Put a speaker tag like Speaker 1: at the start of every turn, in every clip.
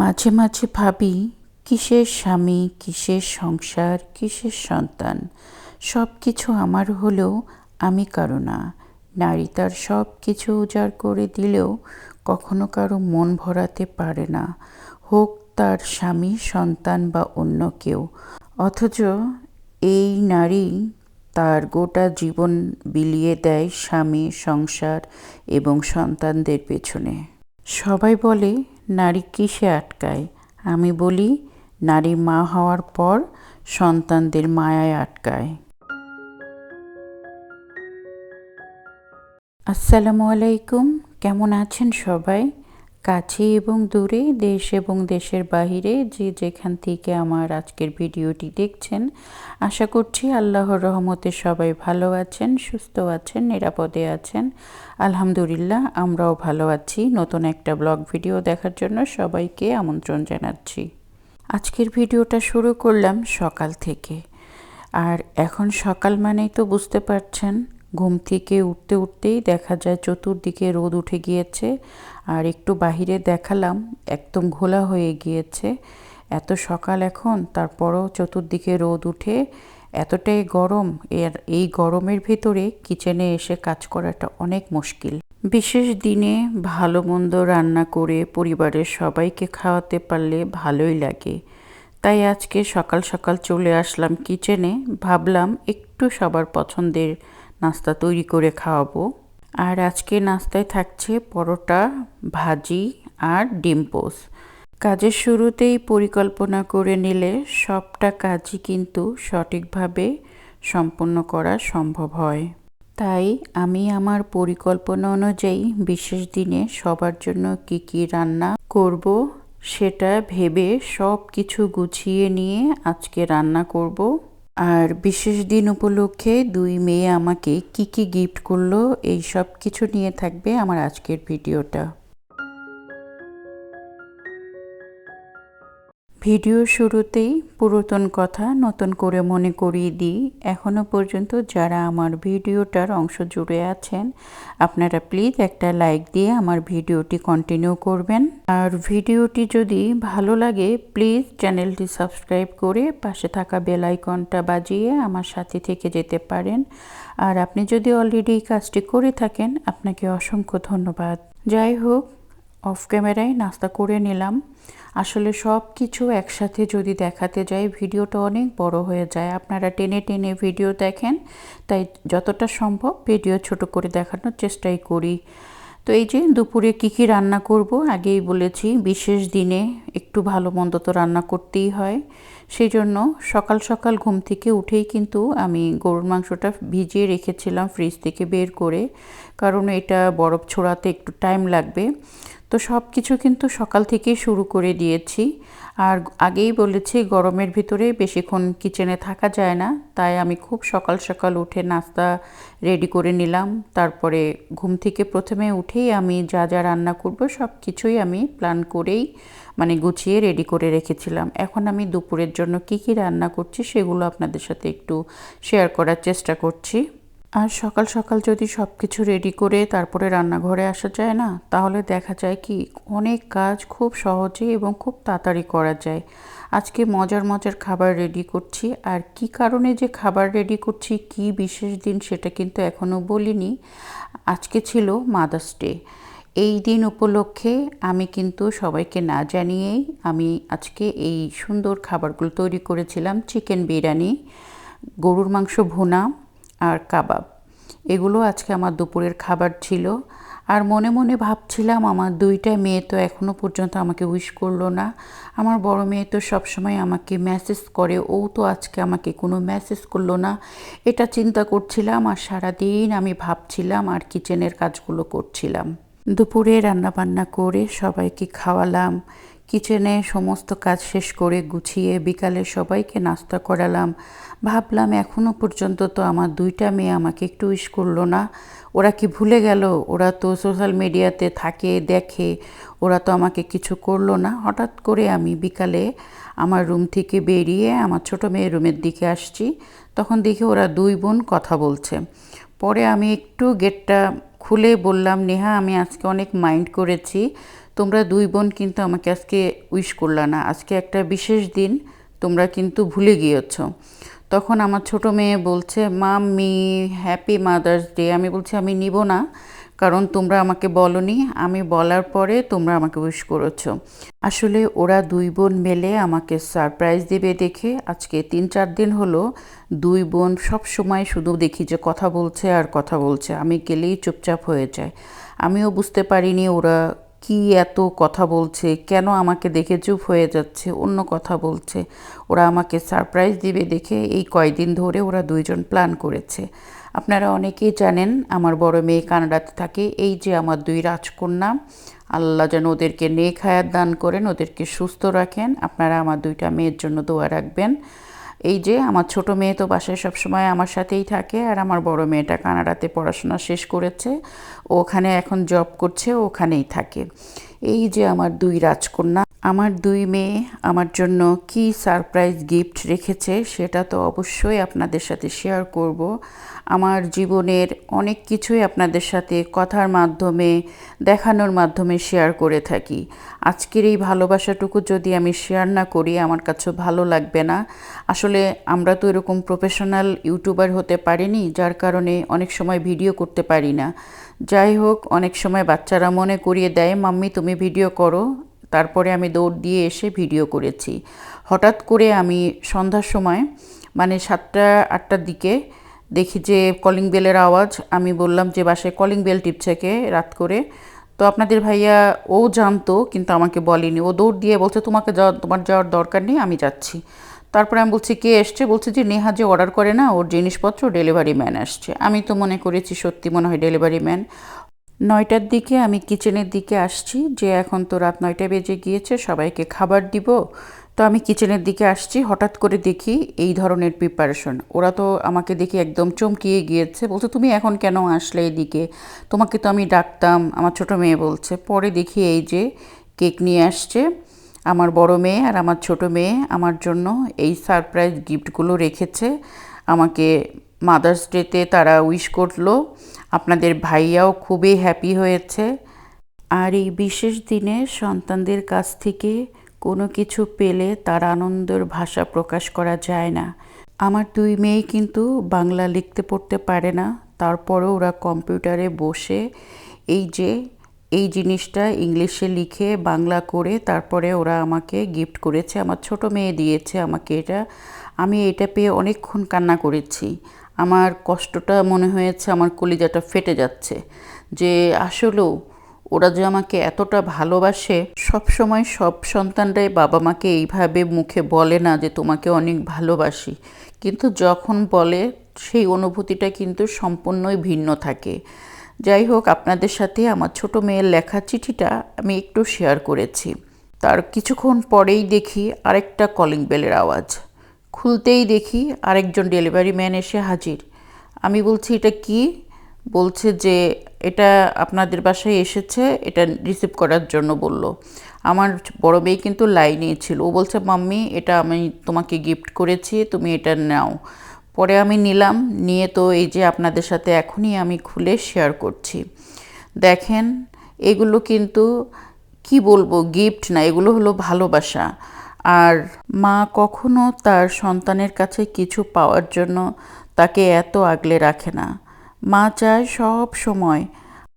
Speaker 1: মাঝে মাঝে ভাবি, কিসের স্বামী, কিসের সংসার, কিসের সন্তান? সব কিছু আমার হলেও আমি কারও না। নারী তার সব কিছু উজাড় করে দিলেও কখনো কারও মন ভরাতে পারে না। হোক তার স্বামী, সন্তান বা অন্য কেউ। অথচ এই নারী তার গোটা জীবন বিলিয়ে দেয় স্বামী, সংসার এবং সন্তানদের পেছনে। সবাই বলে নারী কিসে আটকায়? আমি বলি, নারী মা হওয়ার পর সন্তানদের মায়ায় আটকায়। আসসালামু আলাইকুম, কেমন আছেন সবাই? কাছে এবং দূরে, দেশ এবং দেশের বাহিরে যে যেখান থেকে আমার আজকের ভিডিওটি দেখছেন, আশা করছি আল্লাহর রহমতে সবাই ভালো আছেন, সুস্থ আছেন, নিরাপদে আছেন। আলহামদুলিল্লাহ, আমরাও ভালো আছি। নতুন একটা ব্লগ ভিডিও দেখার জন্য সবাইকে আমন্ত্রণ জানাচ্ছি। আজকের ভিডিওটা শুরু করলাম সকাল থেকে। আর এখন সকাল মানেই তো বুঝতে পারছেন ঘুম থেকে উঠতে উঠতেই দেখা যায় চতুর্দিকে রোদ উঠে গিয়েছে। আর একটু বাহিরে দেখালাম, একদম ঘোলা হয়ে গিয়েছে। এত সকাল এখন, তারপরও চতুর্দিকে রোদ উঠে। এতটাই গরম, এর এই গরমের ভেতরে কিচেনে এসে কাজ করাটা অনেক মুশকিল। বিশেষ দিনে ভালো মন্দ রান্না করে পরিবারের সবাইকে খাওয়াতে পারলে ভালোই লাগে। তাই আজকে সকাল সকাল চলে আসলাম কিচেনে। ভাবলাম একটু সবার পছন্দের নাস্তা তৈরি করে খাওয়াবো। আর আজকে নাস্তায় থাকছে পরোটা, ভাজি আর ডিম পোস। কাজের শুরুতেই পরিকল্পনা করে নিলে সবটা কাজই কিন্তু সঠিকভাবে সম্পন্ন করা সম্ভব হয়। তাই আমি আমার পরিকল্পনা অনুযায়ী বিশেষ দিনে সবার জন্য কি কি রান্না করব সেটা ভেবে সব কিছু গুছিয়ে নিয়ে আজকে রান্না করব। আর বিশেষ দিন উপলক্ষে দুই মেয়ে আমাকে কি কি গিফট করল, এই সব কিছু নিয়ে থাকবে আমার আজকের ভিডিওটা। ভিডিও শুরুতেই পুরাতন কথা নতুন করে মনে করিয়ে দিই এখনও পর্যন্ত যারা আমার ভিডিওটার অংশ জুড়ে আছেন, আপনারা প্লিজ একটা লাইক দিয়ে আমার ভিডিওটি কন্টিনিউ করবেন। আর ভিডিওটি যদি ভালো লাগে প্লিজ চ্যানেলটি সাবস্ক্রাইব করে পাশে থাকা বেল আইকনটা বাজিয়ে আমার সাথে থেকে যেতে পারেন। আর আপনি যদি অলরেডি কাজটি করে থাকেন, আপনাকে অসংখ্য ধন্যবাদ। যাই হোক অফ ক্যামেরায় নাস্তা করে নিলাম। আসলে সব কিছু একসাথে যদি দেখাতে যাই, ভিডিওটা অনেক বড় হয়ে যায়। আপনারা টেনে টেনে ভিডিও দেখেন, তাই যতটা সম্ভব ভিডিও ছোট করে দেখানোর চেষ্টাই করি। তো এই যে দুপুরে কী কী রান্না করব, আগেই বলেছি, বিশেষ দিনে একটু ভালো মন্দ তো রান্না করতেই হয়। সেই জন্য সকাল সকাল ঘুম থেকে উঠেই কিন্তু আমি গরুর মাংসটা ভিজিয়ে রেখেছিলাম ফ্রিজ থেকে বের করে, কারণ এটা বরফ ছোড়াতে একটু টাইম লাগবে। তো সব কিছু কিন্তু সকাল থেকেই শুরু করে দিয়েছি। আর আগেই বলেছি গরমের ভিতরে বেশিক্ষণ কিচেনে থাকা যায় না, তাই আমি খুব সকাল সকাল উঠে নাস্তা রেডি করে নিলাম। তারপরে ঘুম থেকে প্রথমে উঠেই আমি যা যা রান্না করব সব কিছুই আমি প্ল্যান করেই মানে গুছিয়ে রেডি করে রেখেছিলাম। এখন আমি দুপুরের জন্য কি কি রান্না করছি সেগুলো আপনাদের সাথে একটু শেয়ার করার চেষ্টা করছি। আর সকাল সকাল যদি সব কিছু রেডি করে তারপরে রান্নাঘরে আসা যায় না, তাহলে দেখা যায় কি, অনেক কাজ খুব সহজে এবং খুব তাড়াতাড়ি করা যায়। আজকে মজার মজার খাবার রেডি করছি, আর কি কারণে যে খাবার রেডি করছি, কি বিশেষ দিন সেটা কিন্তু এখনও বলিনি। আজকে ছিল মাদার্স ডে এই দিন উপলক্ষে আমি কিন্তু সবাইকে না জানিয়েই আমি আজকে এই সুন্দর খাবারগুলো তৈরি করেছিলাম, চিকেন বিরিয়ানি, গরুর মাংস ভুনা আর কাবাব। এগুলো আজকে আমার দুপুরের খাবার ছিল। আর মনে মনে ভাবছিলাম আমার দুইটা মেয়ে তো এখনও পর্যন্ত আমাকে উইশ করল না। আমার বড় মেয়ে তো সবসময় আমাকে মেসেজ করে। ও তো আজকে আমাকে কোনো মেসেজ করল না। এটা চিন্তা করছিলাম আর সারাদিন আমি ভাবছিলাম আর কিচেনের কাজগুলো করছিলাম। দুপুরে রান্নাবান্না করে সবাইকে খাওয়ালাম। কিচেনে সমস্ত কাজ শেষ করে গুছিয়ে বিকালে সবাইকে নাস্তা করালাম। ভাবলাম এখনও পর্যন্ত তো আমার দুইটা মেয়ে আমাকে একটু উইশ করল না। ওরা কি ভুলে গেল? ওরা তো সোশ্যাল মিডিয়াতে থাকে, দেখে। ওরা তো আমাকে কিছু করল না। হঠাৎ করে আমি বিকালে আমার রুম থেকে বেরিয়ে আমার ছোটো মেয়ের রুমের দিকে আসছি। তখন দেখি ওরা দুই বোন কথা বলছে। পরে আমি একটু গেটটা খুলে বললাম, নেহা, আমি আজকে অনেক মাইন্ড করেছি। তোমরা দুই বোন কিন্তু আমাকে আজকে উইশ করলা না। আজকে একটা বিশেষ দিন, তোমরা কিন্তু ভুলে গিয়েছ। তখন আমার ছোট মেয়ে বলছে, মাম্মি হ্যাপি মাদার্স ডে আমি বলছি, আমি নিব না, কারণ তোমরা আমাকে বলনি। আমি বলার পরে তোমরা আমাকে উইশ করেছ। আসলে ওরা দুই বোন মেলে আমাকে সারপ্রাইজ দেবে দেখে। আজকে তিন চার দিন হলো দুই বোন সব সময় শুধু দেখি যে কথা বলছে আর কথা বলছে। আমি গেলেই চুপচাপ হয়ে যায়। আমিও বুঝতে পারিনি ওরা কি এত কথা বলছে? কেন আমাকে দেখে চুপ হয়ে যাচ্ছে? অন্য কথা বলছে। ওরা আমাকে সারপ্রাইজ দিবে দেখে এই কয়দিন ধরে ওরা দুইজন প্ল্যান করেছে। আপনারা অনেকেই জানেন, আমার বড় মেয়ে কানাডাতে থাকে। এই যে আমার দুই রাজকন্যা, আল্লাহ যেন ওদেরকে নেক হায়াত দান করেন, ওদেরকে সুস্থ রাখেন। আপনারা আমার দুইটা মেয়ের জন্য দোয়া রাখবেন। এই যে আমার ছোট মেয়ে তো বাসায় সবসময় আমার সাথেই থাকে আর আমার বড় মেয়েটা কানাডাতে পড়াশোনা শেষ করেছে। ওখানে এখন জব করছে ওখানেই থাকে। এই যে আমার দুই রাজকন্যা। আমার দুই মেয়ে আমার জন্য কি সারপ্রাইজ গিফট রেখেছে সেটা তো অবশ্যই আপনাদের সাথে শেয়ার করব। আমার জীবনের অনেক কিছুই আপনাদের সাথে কথার মাধ্যমে, দেখানোর মাধ্যমে শেয়ার করে থাকি। আজকের এই ভালোবাসাটুকু যদি আমি শেয়ার না করি, আমার কাছে ভালো লাগবে না। আসলে আমরা তো এরকম প্রফেশনাল ইউটিউবার হতে পারিনি, যার কারণে অনেক সময় ভিডিও করতে পারি না। যাই হোক, অনেক সময় বাচ্চারা মনে করিয়ে দেয়, মাম্মি, তুমি ভিডিও করো। তারপরে আমি দৌড় দিয়ে এসে ভিডিও করেছি। হঠাৎ করে আমি সন্ধ্যার সময় মানে সাতটা, আটটার দিকে দেখি যে কলিং বেলের আওয়াজ, আমি বললাম যে বাসায় কলিং বেল টিপছে কে রাত করে। তো আপনাদের ভাইয়া ও জানতো, কিন্তু আমাকে বলেনি। ও দৌড় দিয়ে বলছে, তোমাকে যাওয়া, তোমার যাওয়ার দরকার নেই, আমি যাচ্ছি। তারপরে আমি বলছি, কে এসছে? বলছে যে নেহা যে অর্ডার করে না, ওর জিনিসপত্র ডেলিভারি ম্যান আসছে আমি তো মনে করেছি সত্যি মনে হয় ডেলিভারি ম্যান নয়টার দিকে আমি কিচেনের দিকে আসছি, যে এখন তো রাত নয়টা বেজে গিয়েছে, সবাইকে খাবার দিব। তো আমি কিচেনের দিকে আসছি, হঠাৎ করে দেখি এই ধরনের প্রিপারেশন ওরা তো আমাকে দেখে একদম চমকিয়ে গিয়েছে, বলছে, তুমি এখন কেন আসলে এদিকে? তোমাকে তো আমি ডাকতাম আমার ছোট মেয়ে বলছে। পরে দেখি এই যে কেক নিয়ে আসছে, আমার বড় মেয়ে আর আমার ছোট মেয়ে, আমার জন্য এই সারপ্রাইজ গিফটগুলো রেখেছে। আমাকে মাদার্স ডেতে তারা উইশ করল। আপনাদের ভাইয়াও খুবই হ্যাপি হয়েছে। আর এই বিশেষ দিনে সন্তানদের কাছ থেকে কোনো কিছু পেলে তার আনন্দের ভাষা প্রকাশ করা যায় না। আমার দুই মেয়ে কিন্তু বাংলা লিখতে পড়তে পারে না। তারপরেও ওরা কম্পিউটারে বসে এই যে, এই জিনিসটা ইংলিশে লিখে বাংলা করে তারপরে ওরা আমাকে গিফট করেছে। আমার ছোট মেয়ে দিয়েছে আমাকে এটা। আমি এটা পেয়ে অনেকক্ষণ কান্না করেছি। আমার কষ্টটা মনে হয়েছে, আমার কলিজাটা ফেটে যাচ্ছে। যে আসলেও ওরা যে আমাকে এতটা ভালোবাসে সব সময় সব সন্তানরাই বাবা মাকে এইভাবে মুখে বলে না যে তোমাকে অনেক ভালোবাসি। কিন্তু যখন বলে, সেই অনুভূতিটা কিন্তু সম্পূর্ণই ভিন্ন থাকে। যাই হোক, আপনাদের সাথে আমার ছোট মেয়ের লেখা চিঠিটা আমি একটু শেয়ার করেছি। তার কিছুক্ষণ পরেই দেখি আরেকটা কলিং বেলের আওয়াজ। খুলতেই দেখি আরেকজন ডেলিভারি ম্যান এসে হাজির। আমি বলছি, এটা কি? বলছে যে, এটা আপনাদের বাসায় এসেছে, এটা রিসিভ করার জন্য বলল। আমার বড় মেয়ে কিন্তু লাইনেই ছিল। ও বলছে, মাম্মি, এটা আমি তোমাকে গিফট করেছি, তুমি এটা নাও। পরে আমি নিলাম, নিয়ে তো এই যে আপনাদের সাথে এখনই আমি খুলে শেয়ার করছি। দেখেন, এগুলো কিন্তু, কি বলব গিফট না, এগুলো হলো ভালোবাসা। আর মা কখনো তার সন্তানের কাছে কিছু পাওয়ার জন্য তাকে এত আগলে রাখে না। মা চায় সব সময়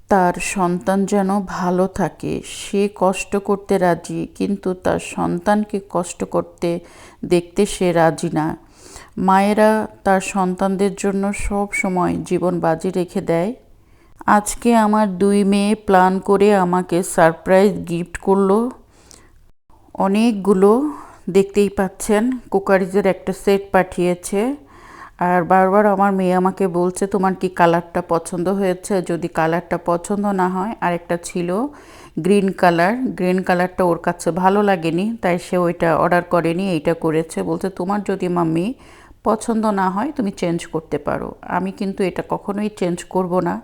Speaker 1: তার সন্তান যেন ভালো থাকে। সে কষ্ট করতে রাজি, কিন্তু তার সন্তানকে কষ্ট করতে, দেখতে সে রাজি না। মায়েরা তার সন্তানদের জন্য সব সময় জীবন বাজি রেখে দেয়। আজকে আমার দুই মেয়ে প্ল্যান করে আমাকে সারপ্রাইজ গিফট করল। অনেকগুলো দেখতেই পাচ্ছেন, কুকারিজের একটা সেট পাঠিয়েছে। আর বারবার আমার মেয়ে আমাকে বলছে, তোমার কি কালারটা পছন্দ হয়েছে? যদি কালারটা পছন্দ না হয়, আরেকটা ছিল গ্রিন কালার। গ্রিন কালারটা ওর কাছে ভালো লাগেনি, তাই সে ওইটা অর্ডার করেনি, এইটা করেছে। বলছে, তোমার যদি মাম্মি পছন্দ না হয়, তুমি চেঞ্জ করতে পারো। আমি কিন্তু এটা কখনোই চেঞ্জ করব না।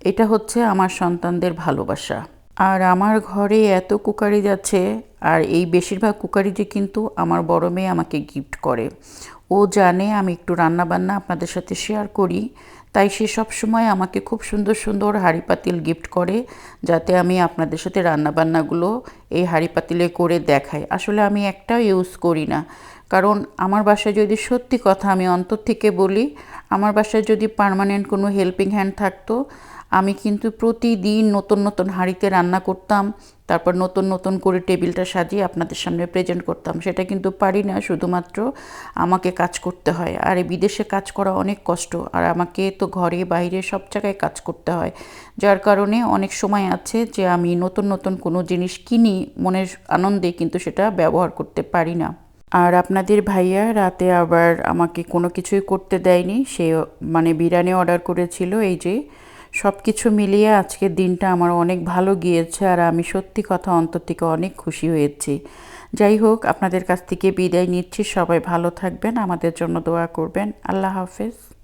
Speaker 1: এটা হচ্ছে আমার সন্তানদের ভালোবাসা। আর আমার ঘরে এত কুকারি যাচ্ছে, আর এই বেশিরভাগ কুকারিজে কিন্তু আমার বড় মেয়ে আমাকে গিফট করে। ও জানে আমি একটু রান্নাবান্না আপনাদের সাথে শেয়ার করি, তাই সে সব সময় আমাকে খুব সুন্দর সুন্দর হাঁড়ি পাতিল গিফট করে, যাতে আমি আপনাদের সাথে রান্নাবান্নাগুলো এই হাঁড়ি পাতিলে করে দেখাই। আসলে আমি একটাও ইউজ করি না, কারণ আমার বাসায় যদি সত্যি কথা আমি অন্তর থেকে বলি, আমার বাসায় যদি পার্মানেন্ট কোনো হেল্পিং হ্যান্ড থাকতো আমি কিন্তু প্রতিদিন নতুন নতুন হাঁড়িতে রান্না করতাম, তারপর নতুন নতুন করে টেবিলটা সাজিয়ে আপনাদের সামনে প্রেজেন্ট করতাম। সেটা কিন্তু পারি না, শুধুমাত্র আমাকে কাজ করতে হয়। আর বিদেশে কাজ করা অনেক কষ্ট, আর আমাকে তো ঘরে বাইরে সব জায়গায় কাজ করতে হয়। যার কারণে অনেক সময় আছে যে আমি নতুন নতুন কোনো জিনিস কিনি, মনের আনন্দে কিন্তু সেটা ব্যবহার করতে পারি না। আর আপনাদের ভাইয়া রাতে আবার আমাকে কোনো কিছুই করতে দেয়নি, সে মানে বিরিয়ানি অর্ডার করেছিল, এই যে সব কিছু মিলিয়ে আজকের দিনটা আমার অনেক ভালো গিয়েছে আর আমি সত্যি কথা অন্তর থেকে অনেক খুশি হয়েছি। যাই হোক, আপনাদের কাছ থেকে বিদায় নিচ্ছি। সবাই ভালো থাকবেন, আমাদের জন্য দোয়া করবেন। আল্লাহ হাফেজ।